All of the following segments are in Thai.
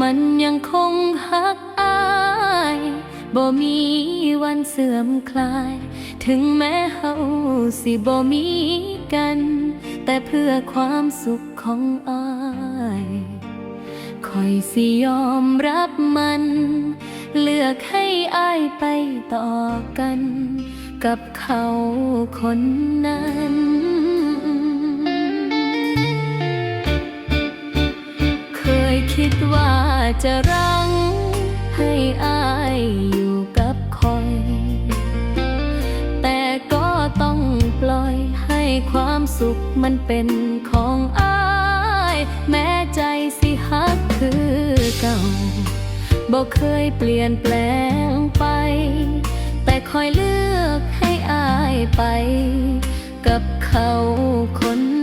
มันยังคงฮักอายบ่มีวันเสื่อมคลาย ถึงแม้เฮาสิบ่มีกัน แต่เพื่อความสุขของอายคอยสิยอมรับมัน เลือกให้อายไปต่อกัน กับเขาคนนั้นเคยคิดว่า จะรังให้อายอยู่กับคอย แต่ก็ต้องปล่อยให้ความสุขมันเป็นของอาย แม้ใจสิฮักคือเก่าบอกเคยเปลี่ยนแปลงไป แต่คอยเลือกให้อายไป กับเขาคนนั้น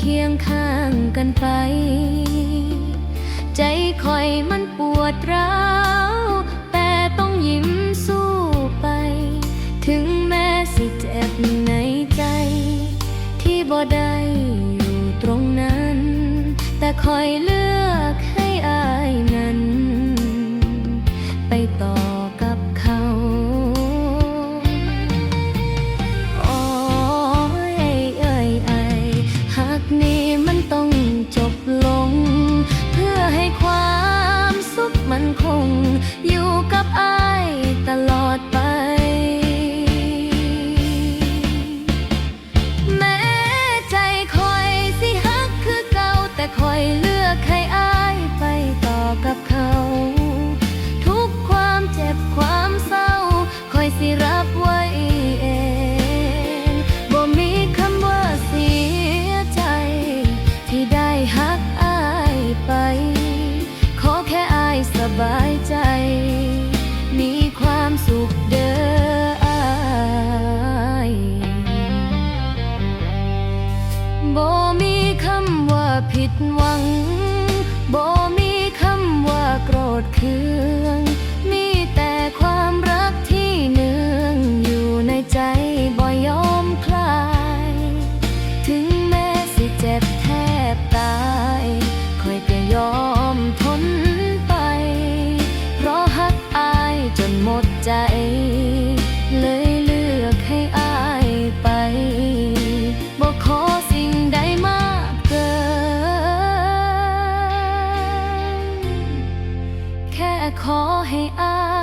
เคียงข้างกันไป ใจคอยมันปวดร้าวแต่ต้องยิ้มสู้ไป ถึงแม้สิเจ็บในใจ ที่บ่ได้อยู่ตรงนั้น แต่คอยเลือกให้อายนั้น ไปต่อ ดหวังบ่มีคำว่าโกรธเคือง มีแต่ความรักที่เนืองอยู่ในใจบ่ยอมคลาย ถึงแม้สิเจ็บแทบตายคอยก็ยอมทนไป เพราะฮักอายจนหมดใจ ขอให้อา